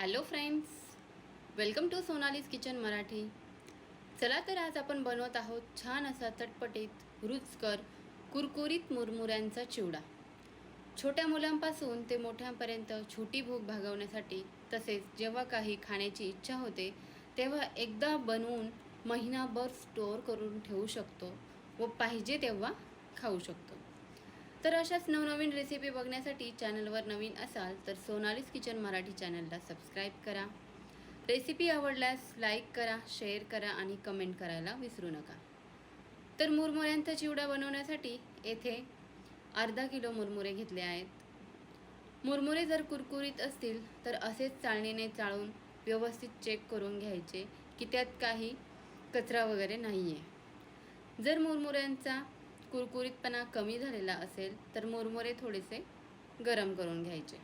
Hello friends welcome to Sonali's kitchen Marathi चला तर आज आपण बनवत आहोत छान असा चटपटीत रुचकर कुरकुरीत मुरमुऱ्यांचा चिवडा. छोट्या मुलांपासून ते मोठ्यांपर्यंत छोटी भूक भागवण्यासाठी तसेच जेव्हा काही खाण्याची इच्छा होते तेव्हा एकदा बनवून महिनाभर स्टोअर करून ठेवू शकतो व पाहिजे तेव्हा खाऊ शकतो. तर अशाच नवनवीन रेसिपी बघण्यासाठी चॅनलवर नवीन असाल तर सोनालीस किचन मराठी चॅनलला सबस्क्राईब करा. रेसिपी आवडल्यास लाईक करा शेअर करा आणि कमेंट करायला विसरू नका. तर मुरमुऱ्यांचा चिवडा बनवण्यासाठी येथे अर्धा किलो मुरमुरे घेतले आहेत. मुरमुरे जर कुरकुरीत असतील तर असेच चाळणीने चाळून व्यवस्थित चेक करून घ्यायचे की त्यात काही कचरा वगैरे नाही आहे जर मुरमुऱ्यांचा कुरकुरीतपणा कमी झालेला असेल तर मुरमुरे थोडेसे गरम करून घ्यायचे.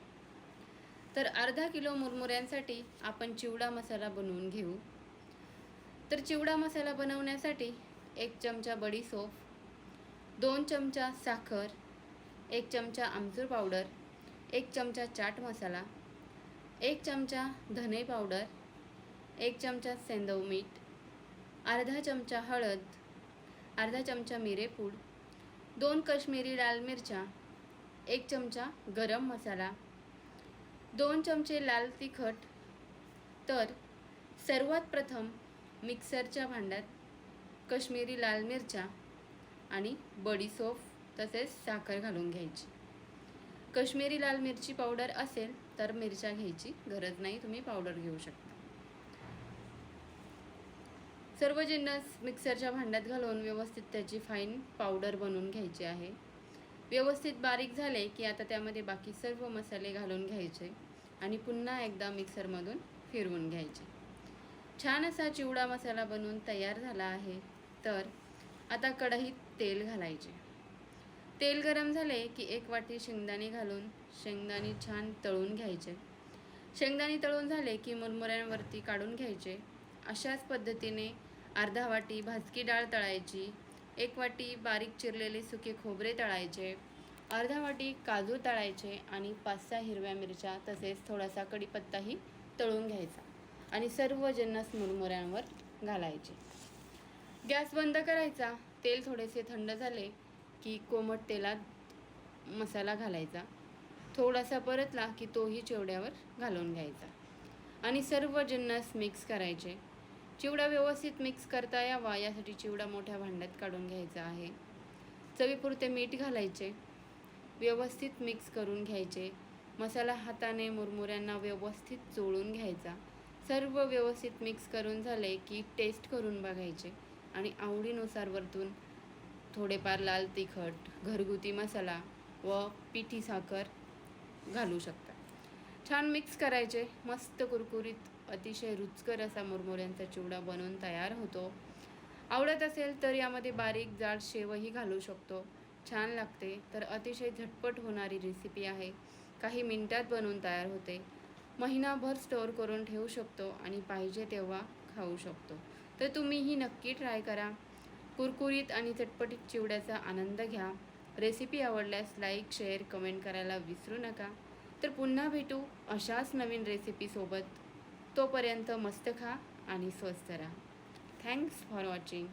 तर अर्धा किलो मुरमुऱ्यांसाठी आपण चिवडा मसाला बनवून घेऊ. तर चिवडा मसाला बनवण्यासाठी एक चमचा बडीसोफ दोन चमचा साखर एक चमचा आमचूर पावडर एक चमचा चाट मसाला एक चमचा धने पावडर एक चमचा सेंदव मीठ अर्धा चमचा हळद अर्धा चमचा मिरेपूड दोन कश्मीरी लाल मिरच्या एक चमचा गरम मसाला दोन चमचे लाल तिखट तर सर्वात प्रथम मिक्सरच्या भांड्यात कश्मीरी लाल मिरच्या आणि बडीसोफ तसेच साखर घालून घ्यायची. कश्मीरी लाल मिरची पावडर असेल तर मिरच्या घ्यायची गरज नाही तुम्ही पावडर घेऊ शकता. सर्व जिन्नस मिक्सरच्या भांड्यात घालून व्यवस्थित त्याची फाईन पावडर बनवून घ्यायची आहे. व्यवस्थित बारीक झाले की आता त्यामध्ये बाकी सर्व मसाले घालून घ्यायचे आणि पुन्हा एकदा मिक्सरमधून फिरवून घ्यायचे. छान असा चिवडा मसाला बनवून तयार झाला आहे. तर आता कढईत तेल घालायचे. तेल गरम झाले की एक वाटी शेंगदाणे घालून शेंगदाणे छान तळून घ्यायचे. शेंगदाणे तळून झाले की मुरमुऱ्यांवरती काढून घ्यायचे. अशाच पद्धतीने अर्धा वाटी भाजकी डाळ तळायची एक वाटी बारीक चिरलेले सुके खोबरे तळायचे अर्धा वाटी काजू तळायचे आणि पाच सहा हिरव्या मिरच्या तसेच थोडासा कढीपत्ताही तळून घ्यायचा आणि सर्व जन्नस मुरमुऱ्यांवर घालायचे. गॅस बंद करायचा. तेल थोडेसे थंड झाले की कोमट तेलात मसाला घालायचा. थोडासा परतला की तोही चिवड्यावर घालून घ्यायचा आणि सर्व जिन्नस मिक्स करायचे. चिवडा व्यवस्थित मिक्स करता यावा यासाठी चिवडा मोठ्या भांड्यात काढून घ्यायचा आहे. चवीपुरते मीठ घालायचे. व्यवस्थित मिक्स करून घ्यायचे. मसाला हाताने मुरमुऱ्यांना व्यवस्थित चोळून घ्यायचा. सर्व व्यवस्थित मिक्स करून झाले की टेस्ट करून बघायचे. आणि आवडीनुसार वरतून थोडेफार लाल तिखट घरगुती मसाला व पिठी साखर घालू शकता. छान मिक्स करायचे. मस्त कुरकुरीत अतिशय रुचकर असा मुरमुऱ्यांचा चिवडा बनवून तयार होतो. आवडत असेल तर यामध्ये बारीक जाड शेवही घालू शकतो. छान लागते तर अतिशय झटपट होणारी रेसिपी आहे. काही मिनटात बनवून तयार होते. महिनाभर स्टोअर करून ठेवू शकतो आणि पाहिजे तेव्हा खाऊ शकतो. तर तुम्हीही नक्की ट्राय करा. कुरकुरीत आणि चटपटीत चिवड्याचा आनंद घ्या. रेसिपी आवडल्यास लाईक शेअर कमेंट करायला विसरू नका. तर पुन्हा भेटू अशाच नवीन रेसिपीसोबत तोपर्यंत मस्त खा आणि स्वस्त राहा. Thanks for watching